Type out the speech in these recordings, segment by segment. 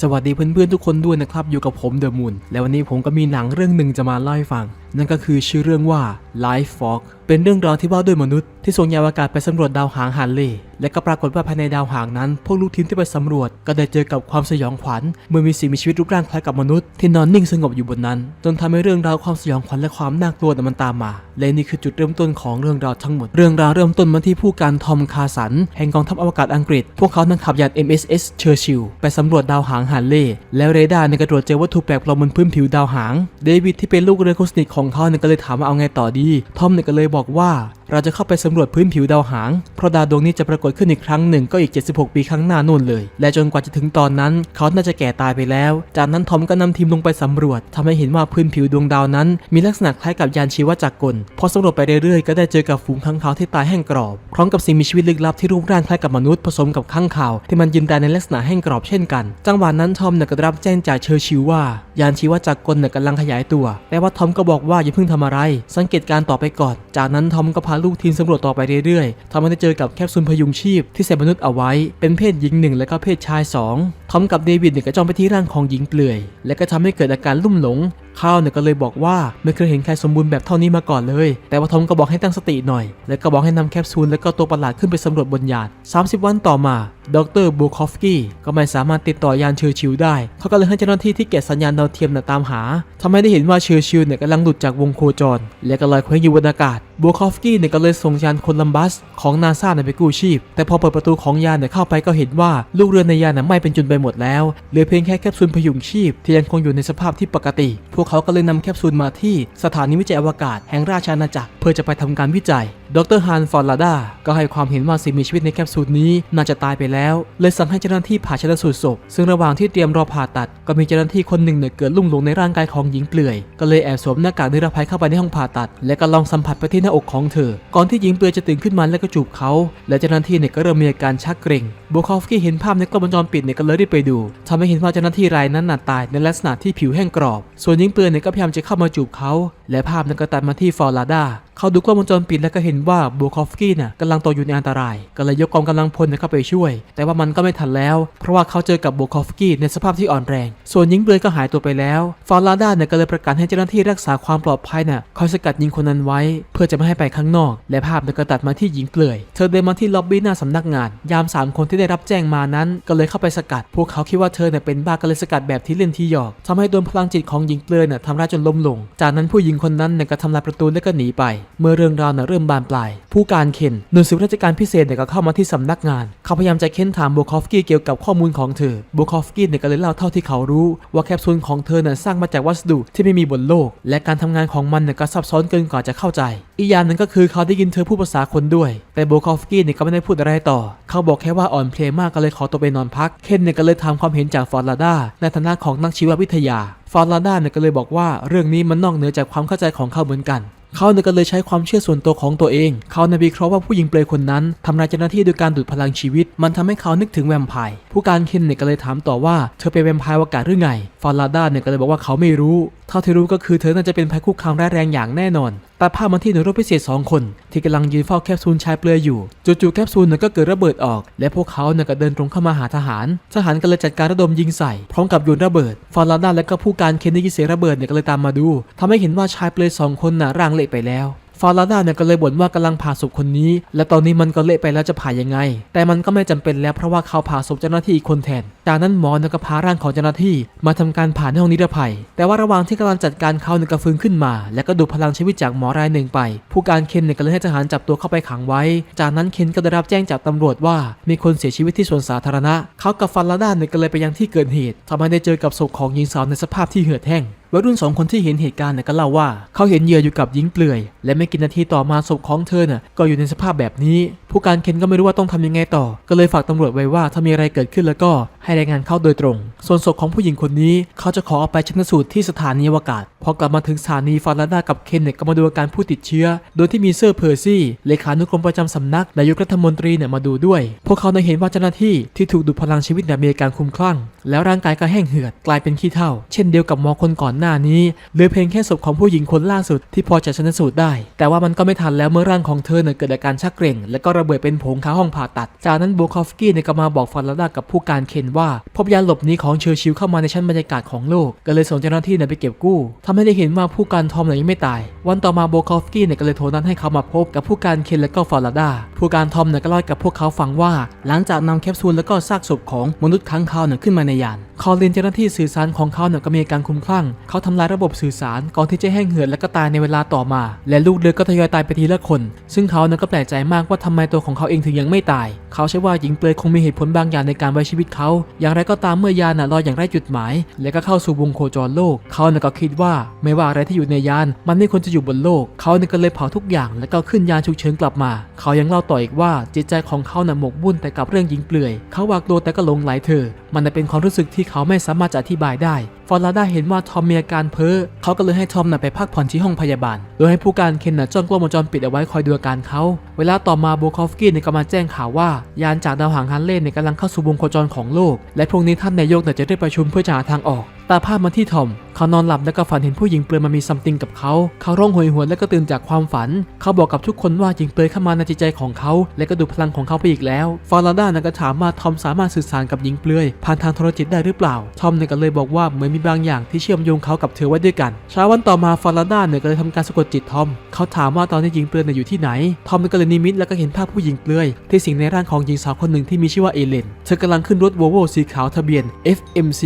สวัสดีเพื่อนๆทุกคนด้วยนะครับอยู่กับผมเดอะมูนและวันนี้ผมก็มีหนังเรื่องหนึ่งจะมาเล่าให้ฟัง นั่นก็คือชื่อเรื่องว่า Life Fog เป็นเรื่องราวที่ว่าด้วยมนุษย์ที่ส่งยานอวกาศไปสำรวจดาวหางฮันเลย์และก็ปรากฏว่าภายในดาวหางนั้น พวกลูกทีมที่ไปสำรวจ ก็ได้เจอกับความสยองขวัญ เมื่อมีสิ่งมีชีวิตรูปร่างคล้ายกับมนุษย์ที่นอนนิ่งสงบอยู่บนนั้น จนทำให้เรื่องราวความสยองขวัญและความน่ากลัวนั้นมันตามมา และนี่คือจุดเริ่มต้นของเรื่องราวทั้งหมด เรื่องราวเริ่มต้นมาที่ผู้การทอมคาสัน แห่งกองทัพอวกาศอังกฤษ พวกเขานั้นขับยาน MSS เชอร์ชิลไปสำรวจดาวหางฮันเลย์แล้วเรดาร์ในกระตรวจเจอวัตถุแปลกปลอมบนพื้นผิวดาวหาง เดวิดที่เป็นลูกเรือคนสนิทของเขาเนี่ยก็เลยถามว่าเอาไงต่อดี ทอมเนี่ยก็เลยบอกว่าเราจะเข้าไปสำรวจพื้นผิวดาวหาง เพราะดาวดวงนี้จะปรากฏขึ้นอีกครั้งหนึ่งก็อีก 76 ปีข้างหน้านู่นเลย และจนกว่าจะถึงตอนนั้น เขาน่าจะแก่ตายไปแล้ว จากนั้นทอมก็นำทีมลงไปสำรวจทำให้เห็นว่าพื้นผิวดวงดาวนั้น มีลักษณะคล้ายกับยานชีวจักรกล พอสำรวจไปเรื่อยๆ ก็ได้เจอกับฝูงค้างคาวที่ตายแห้งกรอบ พร้อมกับสิ่งมีชีวิตลึกลับที่รูปร่างคล้ายกับมนุษย์ผสมกับค้างคาว ที่มันยืนตายในลักษณะแห้งกรอบเช่นกัน จังหวะนั้นทอมเนี่ยก็รับแจ้งจากเชอร์ชิลว่า ยานชีวจักรกลเนี่ยกำลังขยายตัว แต่ว่าทอมก็บอกว่าอย่าเพิ่งทำอะไร สังเกตการต่อไปก่อน จากนั้นทอมก็พาลูกทีมสำรวจต่อไปเรื่อยๆทำให้ได้เจอกับแคปซูลพยุงชีพที่ใส่มนุษย์เอาไว้ เป็นเพศหญิงหนึ่งและก็เพศชายสอง ทอมกับเดวิดเนี่ยก็จ้องไปที่ร่างของหญิงเปลือย และก็ทำให้เกิดอาการลุ่มหลงข้าวเนี่ยก็เลยบอกว่าไม่เคยเห็นใครสมบูรณ์แบบเท่านี้มาก่อนเลย แต่ว่าทอมก็บอกให้ตั้งสติหน่อย และก็บอกให้นำแคปซูลและก็ตัวประหลาดขึ้นไปสำรวจบนยาน 30 วันต่อมาดรบูคอฟกี้ก็ไม่สามารถติดต่อยานเชอร์ชิลได้ เขาก็เลยให้เจ้าหน้าที่ที่เก็บสัญญาณดาวเทียมน่ะตามหาทำให้ได้เห็นว่าเชอร์ชิลเนี่ยกำลังหลุดจากวงโคจร และก็ลอยเคว้งอยู่บนอากาศบูคอฟกี้เนี่ยก็เลยส่งยานโคลัมบัสของนาซาเนี่ยไปกู้ชีพ แต่พอเปิดประตูของยานเนี่ยเข้าไปก็เห็นว่าลูกเรือในยานน่ะไหม้เป็นจุนไปหมดแล้ว เหลือเพียงแค่แคปซูลพยุงชีพ ที่ยังคงอยู่ในสภาพที่ปกติ พวกเขาก็เลยนำแคปซูลมาที่สถานีวิจัยอวกาศแห่งราชอาณาจักรเพื่อจะไปทำการวิจัย ดรฮันฟอร์ลาดาก็ให้ความเห็นว่าสิ่งมีชีวิตในแคปซูลนี้น่าจะตายไปแล้ว เลยสั่งให้เจ้าหน้าที่ผ่าชนสูตรศพ ซึ่งระหว่างที่เตรียมรอผ่าตัด ก็มีเจ้าหน้าที่คนหนึ่งเนี่ยเกิดลุ่มหลงในร่างกายของหญิงเปลือย ก็เลยแอบสวมหน้ากากนิรภัยเข้าไปในห้องผ่าตัด และก็ลองสัมผัสไปที่หน้าอกของเธอ ก่อนที่หญิงเปลือยจะตื่นขึ้นมาและก็จูบเขา และเจ้าหน้าที่เนี่ยก็เริ่มมีอาการชักเกร็งโบคอฟกี้เห็นภาพในกล้องวงจรปิดเนี่ยก็เลยรีบไปดูทำให้เห็นว่าเจ้าหน้าที่รายนั้นน่ะตายในลักษณะที่ผิวแห้งกรอบ ส่วนหญิงเปลือยเนี่ยก็พยายามจะเข้ามาจูบเขา และภาพนั้นก็ตัดมาที่ฟอร์ลาดาเขาดูกล้องวงจรปิดแล้วก็เห็นว่าบูคอฟสกี้น่ะกำลังตกอยู่ในอันตราย ก็เลยยกกองกำลังพลเข้าไปช่วย แต่ว่ามันก็ไม่ทันแล้ว เพราะว่าเขาเจอกับบูคอฟสกี้ในสภาพที่อ่อนแรง ส่วนหญิงเปลือยก็หายตัวไปแล้วฟอร์ลาดาเนี่ยก็เลยประกาศให้เจ้าหน้าที่รักษาความปลอดภัยน่ะคอยสกัดหญิงคนนั้นไว้ เพื่อจะไม่ให้ไปข้างนอก และภาพนี่ยก็ตัดมาที่หญิงเปลือย เธอเดินมาที่ล็อบบี้หน้าสำนักงาน ยามสามคนที่ได้รับแจ้งมานั้น ก็เลยเข้าไปสกัด พวกเขาคิดว่าเธอเนี่ยเป็นบ้าก็เลยสกัดแบบที่เล่นที่หยอกทำให้โดนพลังจิตของหญิงเปลือยน่ะทำร้ายจนล้มลง จากนั้นผู้หญิงคนนั้นเนี่ยก็ทำลายประตูและก็หนีไป เมื่อเรื่องราวน่ะเริ่มบานปลาย ผู้การเคนหน่วยสืบราชการพิเศษเนี่ยก็เข้ามาที่สำนักงาน เขาพยายามจะเค้นถามบูคอฟกี้เกี่ยวกับข้อมูลของเธอบูคอฟกี้เนี่ยก็เลยเล่าเท่าที่เขารู้ ว่าแคปซูลของเธอเนี่ยสร้างมาจากวัสดุที่ไม่มีบนโลก และการทำงานของมันเนี่ยก็ซับซ้อนเกินกว่าจะเข้าใจ อีกอย่างหนึ่งก็คือเขาได้ยินเธอพูดภาษาคนด้วย แต่บูคอฟกี้เนี่ยก็ไม่ได้พูดอะไรต่อ เขาบอกแค่ว่าอ่อนเพลียมากก็เลยขอตัวไปนอนพัก เคนเนี่ยก็เลยถามความเห็นจากฟอร์ลาดาในฐานะของนักชีววิทยา ฟอร์ลาดาเนี่ยก็เลยบอกว่าเรื่องนี้มันนอกเหนือจากความเข้าใจของเขาเหมือนกัน เขาเนี่ยก็เลยใช้ความเชื่อส่วนตัวของตัวเอง เขาในยวิเคราะห์ว่าผู้หญิงเปลยคนนั้นทำร้ายเจ้าหน้าที่โดยการดูดพลังชีวิต มันทำให้เขานึกถึงแวมไพร์ผู้การเคนเนี่ยก็เลยถามต่อว่าเธอเป็นแวมไพร์อวกาศหรือไงฟอร์ลาดาเนี่ยก็เลยบอกว่าเขาไม่รู้ เท่าที่รู้ก็คือเธอน่าจะเป็นภัยคุกคามร้ายแรงอย่างแน่นอนตัดภาพมาที่หน่วยรบพิเศษ 2 คน ที่กำลังยืนเฝ้าแคปซูลชายเปลือยอยู่จู่ๆแคปซูลเนี่ยก็เกิดระเบิดออก และพวกเขาเนี่ยก็เดินตรงเข้ามาหาทหาร ทหารก็เลยจัดการระดมยิงใส่ พร้อมกับโยนระเบิดฟอร์ลาดาและก็ผู้การเคนได้ยินเสียงระเบิดเนี่ยก็เลยตามมาดูทำให้เห็นว่าชายเปลือยสองคนน่ะร่างเละไปแล้วฟาราดาเนี่ยก็เลยบ่นว่ากำลังผ่าศพคนนี้ และตอนนี้มันก็เละไปแล้วจะผ่ายังไง แต่มันก็ไม่จำเป็นแล้วเพราะว่าเขาผ่าศพเจ้าหน้าที่อีกคนแทน จากนั้นหมอเนี่ยก็พาร่างของเจ้าหน้าที่ มาทำการผ่าในห้องนิรภัย แต่ว่าระหว่างที่กำลังจัดการเขาเนี่ยก็ฟื้นขึ้นมา และก็ดูพลังชีวิตจากหมอรายหนึ่งไป ผู้การเคนเนี่ยก็เลยให้ทหารจับตัวเข้าไปขังไว้ จากนั้นเคนก็ได้รับแจ้งจากตำรวจว่า มีคนเสียชีวิตที่สวนสาธารณะ เขากับฟาราดาเนี่ยก็เลยไปยังที่เกิดเหตุทำให้ได้เจอกับศพของหญิงสาวในสภาพที่เหือดแห้ง วัยรุ่นสองคนที่เห็นเหตุการณ์เนี่ยก็เล่าว่า เขาเห็นเหยื่ออยู่กับหญิงเปลือย และไม่กี่นาทีต่อมาศพของเธอน่ะก็อยู่ในสภาพแบบนี้ ผู้การเคนก็ไม่รู้ว่าต้องทำยังไงต่อ ก็เลยฝากตำรวจไว้ว่าถ้ามีอะไรเกิดขึ้นแล้วก็ให้รายงานเข้าโดยตรง ส่วนศพของผู้หญิงคนนี้ เขาจะขอเอาไปชันสูตรที่สถานีอวกาศ พอกลับมาถึงสถานีฟาราดากับเคนเนี่ยก็มาดูอาการผู้ติดเชื้อ โดยที่มีเซอร์เพอร์ซี่เลขานุกรมประจำสำนักนายกรัฐมนตรีเนี่ยมาดูด้วย พวกเขาได้เห็นว่าเจ้าหน้าที่ที่ถูกดูดพลังชีวิตเนี่ยมีอาการคุ้มคลั่ง แล้วร่างกายก็แห้งเหือดกลายเป็นขี้เถ้าเช่นเดียวกับหมอคนก่อนหน้านี้เหลือเพียงแค่ศพของผู้หญิงคนล่าสุดที่พอจะชนสูตรได้ แต่ว่ามันก็ไม่ทันแล้วเมื่อร่างของเธอเนี่ยเกิดอาการชักเกร็ง และก็ระเบิดเป็นผงคาห้องผ่าตัด จากนั้นโบคอฟสกี้เนี่ยก็มาบอกฟาราดากับผู้การเคนว่า พบยานหลบหนีของเชอร์ชิลเข้ามาในชั้นบรรยากาศของโลก ก็เลยส่งเจ้าหน้าที่เนี่ยไปเก็บกู้ทำให้ได้เห็นว่าผู้การทอมเนี่ยยังไม่ตาย วันต่อมาโบคอฟสกี้เนี่ยก็เลยโทรนัดให้เขามาพบกับผู้การเคนและก็ฟอร์ลาดาผู้การทอมเนี่ยก็เล่ากับพวกเขาฟังว่า หลังจากนำแคปซูลและก็ซากศพของมนุษย์ค้างคาวเนี่ยขึ้นมาในยานคอลินเจ้าหน้าที่สื่อสารของเขาเนี่ยก็มีการคุ้มคลั่งเขาทำลายระบบสื่อสารก่อนที่จะแห้งเหือดและก็ตายในเวลาต่อมา และลูกเรือก็ทยอยตายไปทีละคน ซึ่งเขานี่ยก็แปลกใจมากว่าทำไมตัวของเขาเองถึงยังไม่ตาย เขาเชื่อว่าหญิงเปลือยคงมีเหตุผลบางอย่างในการไว้ชีวิตเขา อย่างไรก็ตามเมื่อยานน่ะลอยอย่างไร้จุดหมาย และก็เข้าสู่วงโคจรโลก เขานี่ยก็คิดว่าไม่ว่าอะไรที่อยู่ในยาน มันไม่ควรจะอยู่บนโลก เขานี่ยก็เลยเผาทุกอย่าง แล้วก็ขึ้นยานฉุกเฉินกลับมา เขายังเล่าต่ออีกว่าจิตใจของเขาน่ะหมกบุ่นแต่กับเรื่องหญิงเปลือย เขาหวากลัวแต่ก็หลงไหลเธอ มันเป็นความรู้สึกที่เขาไม่สามารถจะอธิบายได้ อร์ลาดาเห็นว่าทอมมีอาการเพ้อเขาก็เลยให้ทอมน่ะไปพักผ่อนที่ห้องพยาบาล โดยให้ผู้การเคนน่ะจ้องกล้องวงจรปิดเอาไว้คอยดูอาการเขา เวลาต่อมาโบคอฟสกี้เนี่ยก็มาแจ้งข่าวว่า ยานจากดาวหางฮันเล่เนี่ยกำลังเข้าสู่วงโคจรของโลก และพรุ่งนี้ท่านนายกเนี่ยจะได้ประชุมเพื่อจะหาทางออกตาภาพมาที่ทอม เขานอนหลับแล้วก็ฝันเห็นผู้หญิงเปลือยมามีซัมติงกับเขา เขาร้องโหยหวนแล้วก็ตื่นจากความฝัน เขาบอกกับทุกคนว่าหญิงเปลือยเข้ามาในจิตใจของเขา และก็ดูพลังของเขาไปอีกแล้ว ฟาราดานะก็ถามว่าทอมสามารถสื่อสารกับหญิงเปลือย ผ่านทางโทรจิตได้หรือเปล่า ทอมเนี่ยก็เลยบอกว่าเหมือนมีบางอย่างที่เชื่อมโยงเขากับเธอไว้ด้วยกันเช้าวันต่อมาฟาราดาเนี่ยก็เลยทำการสะกดจิตทอม เขาถามว่าตอนนี้หญิงเปลือยอยู่ที่ไหน ทอมก็เลยนิมิตแล้วก็เห็นภาพผู้หญิงเปลือย ที่สิงในร่างของหญิงสาวคนหนึ่งที่มีชื่อว่าเอเลน เธอกำลังขึ้นรถ Volvo สีขาวทะเบียน FMC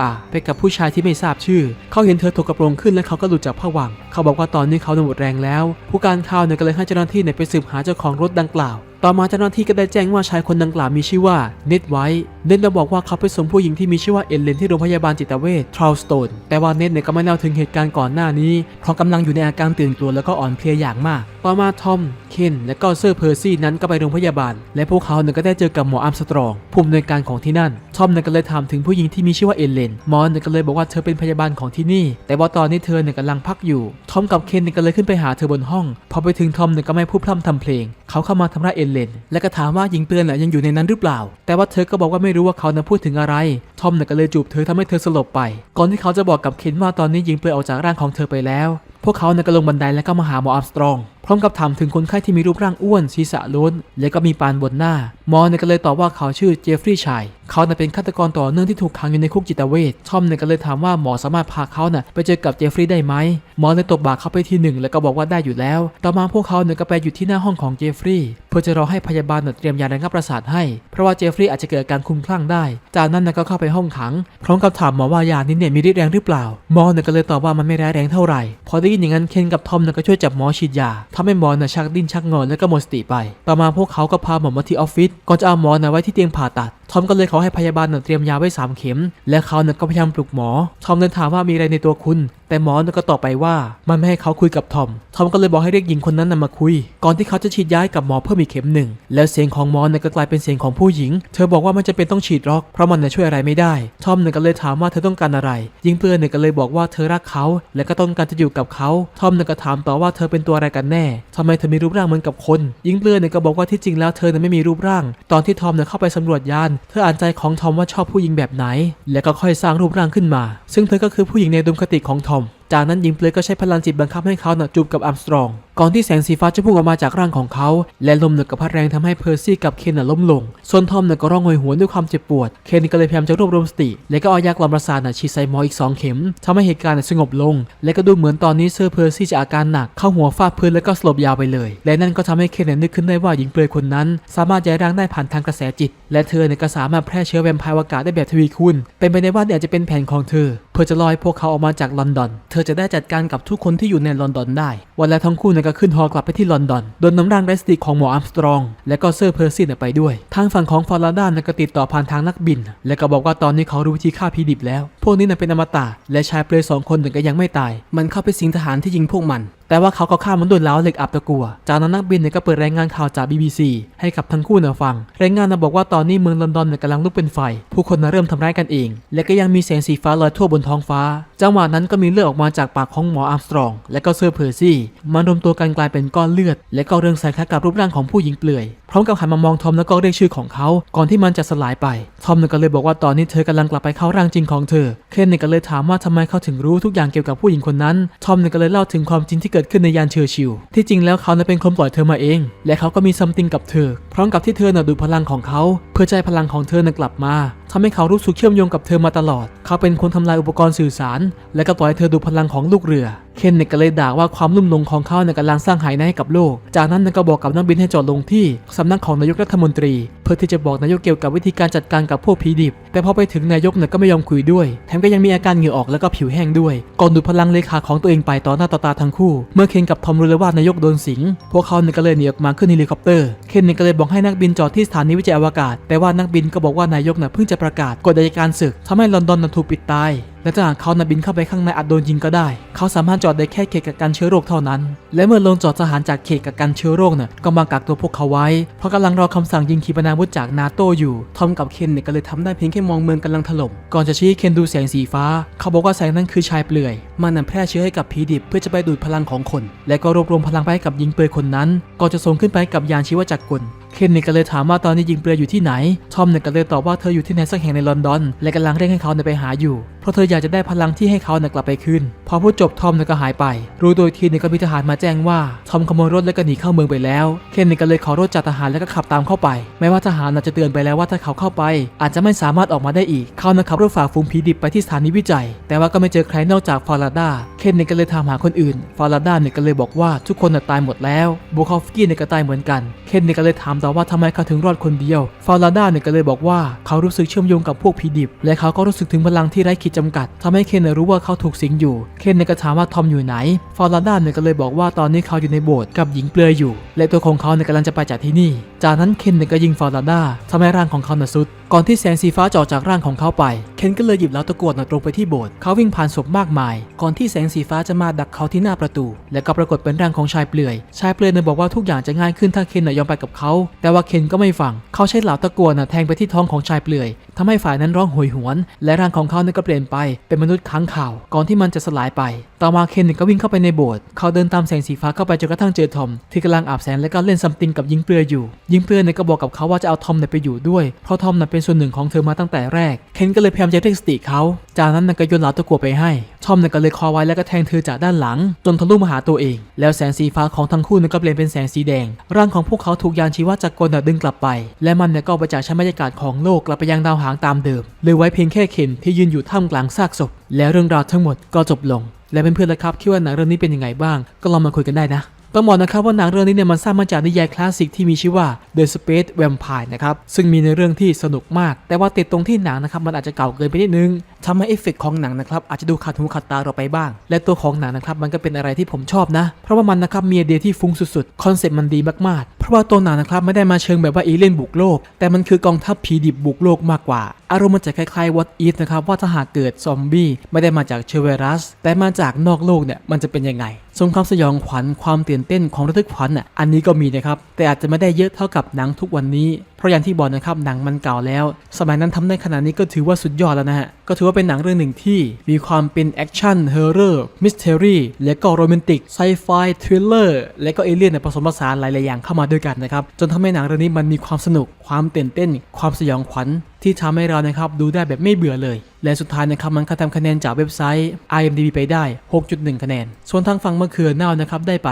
129R ไปกับผู้ชายที่ไม่ทราบชื่อ เขาเห็นเธอถกกระโปรงขึ้นและเขาก็หลุดจากผ้าวัง เขาบอกว่าตอนนี้เขาหมดแรงแล้ว ผู้การข่าวเนี่ยก็เลยให้เจ้าหน้าที่เนี่ยไปสืบหาเจ้าของรถดังกล่าว ต่อมาเจ้าหน้าที่ก็ได้แจ้งว่าชายคนดังกล่าวมีชื่อว่าเน็ตไวท์เน็ตเราบอกว่าเขาไปส่งผู้หญิงที่มีชื่อว่าเอลเลนที่โรงพยาบาลจิตเวชทราวสโตนแต่ว่าเน็ตเนี่ยก็ไม่เล่าถึงเหตุการณ์ก่อนหน้านี้เพราะกำลังอยู่ในอาการตื่นตัวแล้วก็อ่อนเพลียอย่างมาก ต่อมาทอม เคน และก็เซอร์เพอร์ซี่นั้นก็ไปโรงพยาบาล และพวกเขาเนี่ยก็ได้เจอกับหมออัมสตรอง ผู้อำนวยการของที่นั่น ทอมเนี่ยก็เลยถามถึงผู้หญิงที่มีชื่อว่าเอลเลน หมอเนี่ยก็เลยบอกว่าเธอเป็นพยาบาลของที่นี่ แต่ว่าตอนนี้เธอเนี่ยกำลังพักอยู่ ทอมกับเคนเนี่ยก็เลยขึ้นไปหาเธอบนห้อง พอไปถึงทอมเนี่ยก็ไม่พูดพร่ำทำเพลง เขาเข้ามาทำร้ายเอลเลน และก็ถามว่าหญิงเปลือยน่ะยังอยู่ในนั้นหรือเปล่า แต่ว่าเธอก็บอกว่าไม่รู้ว่าเขาน่ะพูดถึงอะไร ทอมเนี่ยก็เลยจูบเธอทำให้เธอสลบไป ก่อนที่เขาจะบอกกับเคนว่าตอนนี้หญิงเปลือยออกจากร่างของเธอไปแล้ว พวกเขาเนี่ยก็ลงบันไดแล้วก็มาหาหมออัมสตรอง พร้อมกับถามถึงคนไข้ที่มีรูปร่างอ้วนศีรษะล้น และก็มีปานบนหน้า หมอเนี่ยก็เลยตอบว่าเขาชื่อเจฟฟรีย์ชัยเขาน่ะเป็นฆาตกรต่อเนื่องที่ถูกขังอยู่ในคุกจิตเวชทอมเนี่ยก็เลยถามว่าหมอสามารถพาเขาน่ะไปเจอกับเจฟฟรีย์ได้ไหมหมอเลยตบบ่าเขาไปทีหนึ่งแล้วก็บอกว่าได้อยู่แล้ว ต่อมาพวกเขาเนี่ยก็ไปอยู่ที่หน้าห้องของเจฟฟรีย์เพื่อจะรอให้พยาบาลน่ะเตรียมยาระงับประสาทให้ เพราะว่าเจฟฟรีย์อาจจะเกิดการคลุ้มคลั่งได้ จากนั้นน่ะก็เข้าไปห้องขัง พร้อมกับถามหมอว่ายานี้เนี่ยมีฤทธิ์แรงหรือเปล่า หมอเนี่ยก็เลยตอบว่ามันไม่ร้ายแรงเท่าไหร่ พอได้ยินอย่างนั้นเคนกับทอมเนี่ยก็ช่วยจับหมอฉีดยาทำให้หมอน่ะชักดิ้นชักงอแล้วก็หมดสติไป ต่อมาพวกเขาก็พาหมอมาที่ออฟฟิศก่อนจะเอาหมอน่ะไว้ที่เตียงผ่าตัด ทอมก็เลยขอให้พยาบาลน่ะเตรียมยาไว้3เข็ม และเขาเนี่ยก็พยายามปลุกหมอ ทอมเลยถามว่ามีอะไรในตัวคุณ แต่หมอเนี่ยก็ตอบไปว่ามันไม่ให้เขาคุยกับทอม ทอมก็เลยบอกให้เรียกหญิงคนนั้นน่ะมาคุย ก่อนที่เขาจะฉีดยาให้กับหมอเพิ่มอีกเข็มหนึ่ง แล้วเสียงของหมอเนี่ยก็กลายเป็นเสียงของผู้หญิง เธอบอกว่าไม่จำเป็นต้องฉีดหรอก เพราะมันเนี่ยช่วยอะไรไม่ได้ ทอมเนี่ยก็เลยถามว่าเธอต้องการอะไร หญิงเปลือยเนี่ยก็เลยบอกว่าเธอรักเขา และก็ต้องการจะอยู่กับเขา ทอมเนี่ยก็ถามต่อว่าเธอเป็นตัวอะไรกันแน่ทำไมเธอมีรูปร่างเหมือนกับคน หญิงเปลือยเนี่ยก็บอกว่าที่จริงแล้วเธอเนี่ยไม่มีรูปร่าง ตอนที่ทอมเนี่ยเข้าไปสำรวจยานเธออ่านใจของทอมว่าชอบผู้หญิงแบบไหน และก็ค่อยสร้างรูปร่างขึ้นมา ซึ่งเธอก็คือผู้หญิงในดุมคติของทอมจากนั้นหญิงเปลือยก็ใช้พลังจิตบังคับให้เขาน่ะจูบกับอัมสตรอง ก่อนที่แสงสีฟ้าจะพุ่งออกมาจากร่างของเขา และลมเหนือกับพัดแรงทำให้เพอร์ซี่กับเคนล้มลง ส่วนทอมก็ร้องโหยหวนด้วยความเจ็บปวด เคนก็เลยพยายามจะรวบรวมสติ และก็เอายากล่อมประสาทฉีดใส่หมออีก 2 เข็มทำให้เหตุการณ์สงบลง และก็ดูเหมือนตอนนี้เซอร์เพอร์ซี่จะอาการหนัก เข้าหัวฟาดพื้นแล้วก็สลบยาวไปเลย และนั่นก็ทำให้เคนนึกขึ้นได้ว่าหญิงเปลือยคนนั้น สามารถย้ายร่างได้ผ่านทางกระแสจิต และเธอเนี่ยก็สามารถแพร่เชื้อแวมไพร์อากาศได้แบบทวีคูณเป็นไปได้ว่าเนี่ยอาจจะเป็นแผนของเธอ เพื่อจะลอยพวกเขาออกมาจากลอนดอนเธธอจะได้จัดการกับทุกคนที่อยู่ในลอนดอนได้ วันแล้วทั้งคู่นั้นก็ขึ้นฮอกลับไปที่ลอนดอน โดนน้ำร่างไรสติกของหมออัมสตรอง และก็เซอร์เพอร์ซีนไปด้วย ทางฝั่งของฟอร์ลาดานก็ติดต่อผ่านทางนักบิน และก็บอกว่าตอนนี้เขารู้วิธีฆ่าผีดิบแล้ว พวกนี้เนี่ยเป็นอมตะและชายเปลือยสองคนถึงก็ยังไม่ตาย มันเข้าไปสิงทหารที่ยิงพวกมัน แต่ว่าเขาก็ฆ่ามันด้วยล้าวเหล็กอับตะกัว จากนั้นนักบินเนี่ยก็เปิดรายงานข่าวจาก BBC ให้กับทั้งคู่เนี่ยฟัง รายงานนะบอกว่าตอนนี้เมืองลอนดอนเนี่ยกำลังลุกเป็นไฟ ผู้คนน่ะเริ่มทำร้ายกันเอง และก็ยังมีแสงสีฟ้าลอยทั่วบนท้องฟ้า จังหวะนั้นก็มีเลือดออกมาจากปากของหมออาร์มสตรอง และก็เซอร์เพอร์ซี่ มารวมตัวกันกลายเป็นก้อนเลือด และก็เรื่องใส่คล้ายกับรูปร่างของผู้หญิงเปลือย พร้อมกับหันมามองทอมแล้วก็เรียกชื่อของเขา ก่อนที่มันจะสลายไป ทอมเนี่ยก็เลยบอกว่าตอนนี้เธอกำลังกลับไปเข้าร่างจริงของเธอ เคนเนี่ยก็เลยถามว่าทำไมเขาถึงรู้ทุกอย่างเกี่ยวกับผู้หญิงคนนั้น ทอมเนี่ยก็เลยเล่าถึงความจริงที่เกิดขึ้นในยานเชอร์ชิลที่จริงแล้วเขาเป็นคนปล่อยเธอมาเอง และเขาก็มีซัมติงกับเธอ พร้อมกับที่เธอน่ะดูพลังของเขา เพื่อใจพลังของเธอน่ะกลับมาทำให้เขารู้สึกเชื่อมโยงกับเธอมาตลอด เขาเป็นคนทำลายอุปกรณ์สื่อสาร และก็ปล่อยเธอดูพลังของลูกเรือ เคนเนี่ยก็เลยด่าว่าความลุ่มหลงของเขาเนี่ยกำลังสร้างหายนะให้กับโลก จากนั้นเนี่ยก็บอกกับนักบินให้จอดลงที่สำนักของนายกรัฐมนตรี เพื่อที่จะบอกนายกเกี่ยวกับวิธีการจัดการกับพวกผีดิบ แต่พอไปถึงนายกเนี่ยก็ไม่ยอมคุยด้วย แถมก็ยังมีอาการเหงื่อออกแล้วก็ผิวแห้งด้วย ก่อนดูดพลังเลขาของตัวเองไปต่อหน้าต่อตาทั้งคู่เมื่อเคนกับทอมรู้เลยว่านายกโดนสิง พวกเขาเนี่ยก็เลยหนีออกมาขึ้นเฮลิคอปเตอร์ เคนเนี่ยก็เลยบอกให้นักบินจอดที่สถานีวิจัยอวกาศ แต่ว่านักบินก็บอกว่านายกเนี่ยเพิ่งจะประกาศกฎอัยการศึกทำให้ลอนดอนน่ะถูกปิดตาย และถ้าหากเขานะบินเข้าไปข้างในอาจโดนยิงก็ได้ เขาสามารถจอดได้แค่เขตกักกันเชื้อโรคเท่านั้น และเมื่อลงจอดทหารจากเขตกักกันเชื้อโรคเนี่ยก็มากักตัวพวกเขาไว้ เพราะกำลังรอคำสั่งยิงขีปนาวุธจากนาโตอยู่ ทอมกับเคนเนี่ยก็เลยทำได้เพียงแค่มองเมืองกำลังถล่ม ก่อนจะชี้ให้เคนดูแสงสีฟ้า เขาบอกว่าแสงนั้นคือชายเปลือย มันนำแพร่เชื้อให้กับผีดิบเพื่อจะไปดูดพลังของคน และก็รวบรวมพลังไปให้กับยิงเปลือยคนนั้นก่อนจะส่งขึ้นไปกับยานชีวจักรกล เคนเนี่ยก็เลยถามว่าตอนนี้ยิงเปลือยอยู่ที่ไหน ทอมเนี่ยก็เลยตอบว่าเธออยู่ที่ไหนสักแห่งในลอนดอน และกำลังเร่งให้เขาเนี่ยไปหาอยู่ เพราะเธออยากจะได้พลังที่ให้เขาเนี่ยกลับไปคืน พอพูดจบทอมเนี่ยก็หายไป รู้โดยทีเนี่ยก็มีทหารมาแจ้งว่าทอมขโมยรถแล้วก็หนีเข้าเมืองไปแล้ว เคนเนี่ยก็เลยขอรถจากทหารแล้วก็ขับตามเข้าไป แม้ว่าทหารน่ะจะเตือนไปแล้วว่าถ้าเขาเข้าไป อาจจะไม่สามารถออกมาได้อีก เขานะขับรถฝ่าฝูงผีดิบไปที่สถานีวิจัย แต่ว่าก็ไม่เจอใครนอกจากฟาราดาเคนเนี่ยก็เลยถามหาคนอื่น ฟาราดาเนี่ยก็เลยบอกว่าทุกคนน่ะตายหมดแล้วบูคอฟกี้เนี่ยก็ตายเหมือนกัน เคนเนี่ยก็เลยถามต่อว่าทำไมเขาถึงรอดคนเดียว ฟาราด้าเนี่ยก็เลยบอกว่าเขารู้สึกเชื่อมโยงกับพวกผีดิบ และเขาก็รู้สึกถึงพลังที่ไร้ขีดจำกัดทำให้เคนเนี่ยรู้ว่าเขาถูกสิงอยู่ เคนเนี่ยก็ถามว่าทอมอยู่ไหน ฟาราด้าเนี่ยก็เลยบอกว่าตอนนี้เขาอยู่ในโบสถ์กับหญิงเปลือยอยู่ และตัวของเขาเนี่ยกำลังจะไปจากที่นี่ จากนั้นเคนเนี่ยก็ยิงฟาราด้าทำให้ร่างของเขาน่ยสุดก่อนที่แสงสีฟ้าจะออกจากร่างของเขาไป เคนก็เลยหยิบเหลาตะกรวดนตรงไปที่โบสถ์เขาวิ่งผ่านศพมากมาย ก่อนที่แสงสีฟ้าจะมาดักเขาที่หน้าประตู และก็ปรากฏเป็นร่างของชายเปลือย ชายเปลือยเนี่ยบอกว่าทุกอย่างจะง่ายขึ้นถ้าเคนน่ะยอมไปกับเขา แต่ว่าเคนก็ไม่ฟัง เขาใช้เหลาตะกรวดน่ะแทงไปที่ท้องของชายเปลือยทำให้ฝ่ายนั้นร้องโหยหวน และร่างของเขาเนี่ยก็เปลี่ยนไปเป็นมนุษย์ค้างข่าว ก่อนที่มันจะสลายไป ต่อมาเคนเนี่ยก็วิ่งเข้าไปในโบสถ์ เขาเดินตามแสงสีฟ้าเข้าไปจนกระทั่งเจอทอมที่กำลังอาบแสงและก็เล่นซัมติงกับยิงเปลือยอยู่ ยิงเปลือยเนี่ยก็บอกกับเขาว่าจะเอาทอมเนี่ยไปอยู่ด้วย เพราะทอมน่ะเเป็นส่วนหนึ่งของเธอมาตั้งแต่แรก เคนก็เลยพยายามจะเรียกสติเขา จากนั้นน่ะก็โยนเหลาตะกัวไปให้ ทอมนี่ยก็เลยคอไว้แล้วก็แทงเธอจากด้านหลัง จนทะลุมาหาตัวเอง แล้วแสงสีฟ้าของทั้งคู่นี่ยก็เปลี่ยนเป็นแสงสีแดง ร่างของพวกเขาถูกยานชีวะจักรกลดึงกลับไป และมันเนี่ยก็ไปจากชั้นบรรยากาศของโลกกลับไปยังดาวหางตามเดิมเหลือไว้เพียงแค่เคนที่ยืนอยู่ท่ามกลางซากศพ แล้วเรื่องราวทั้งหมดก็จบลง และเพื่อนๆล่ะครับคิดว่าหนังเรื่องนี้เป็นยังไงบ้าง ก็ลองมาคุยกันได้นะ ต้องบอกนะครับว่าหนังเรื่องนี้เนี่ยมันสร้างมาจากนิยายคลาสสิกที่มีชื่อว่า The Space Vampire นะครับซึ่งมีในเรื่องที่สนุกมาก แต่ว่าติดตรงที่หนังนะครับมันอาจจะเก่าเกินไปนิดนึงทำให้เอฟเฟกของหนังนะครับอาจจะดูขัดหูขัดตาเราไปบ้าง และตัวของหนังนะครับมันก็เป็นอะไรที่ผมชอบนะ เพราะว่ามันนะครับมีไอเดียที่ฟุ้งสุดๆ คอนเซ็ปต์มันดีมากๆ เพราะว่าตัวหนังนะครับไม่ได้มาเชิงแบบว่าเอเลี่ยนบุกโลก แต่มันคือกองทัพผีดิบบุกโลกมากกว่าอารมณ์มันจะคล้ายๆ What If นะครับว่าถ้าหากเกิดซอมบี้ไม่ได้มาจากเชื้อไวรัส แต่มาจากนอกโลกเนี่ยมันจะเป็นยังไงสงครามสยองขวัญความตื่นเต้นของระทึกขวัญอะอันนี้ก็มีนะครับแต่อาจจะไม่ได้เยอะเท่ากับหนังทุกวันนี้เพราะอย่างที่บอกนะครับหนังมันเก่าแล้ว สมัยนั้นทำได้ขนาดนี้ก็ถือว่าสุดยอดแล้วนะฮะ ก็ถือว่าเป็นหนังเรื่องหนึ่งที่มีความเป็นแอคชั่นเฮอร์เรอร์มิสเทอรี่และก็โรแมนติกไซไฟทริลเลอร์และก็เอเลี่ยนผสมผสานหลายๆอย่างเข้ามาด้วยกันนะครับจนทำให้หนังเรื่องนี้มันมีความสนุกความตื่นเต้น ความสยองขวัญที่ทำให้เรานะครับดูได้แบบไม่เบื่อเลยและสุดท้ายนะครับมันก็ทำคะแนนจากเว็บไซต์ IMDb ไปได้ 6.1 คะแนน ส่วนทางฝั่งมะเขือเน่านะครับได้ไป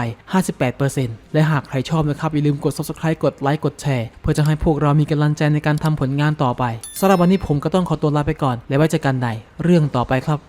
58%และหากใครชอบนะครับอย่าลืมกด subscribe กดไลค์กดแชร์เพื่อจะให้พวกเรามีกำลังใจในการทำผลงานต่อไปสำหรับวันนี้ผมก็ต้องขอตัวลาไปก่อน และไว้เจอกันในเรื่องต่อไปครับ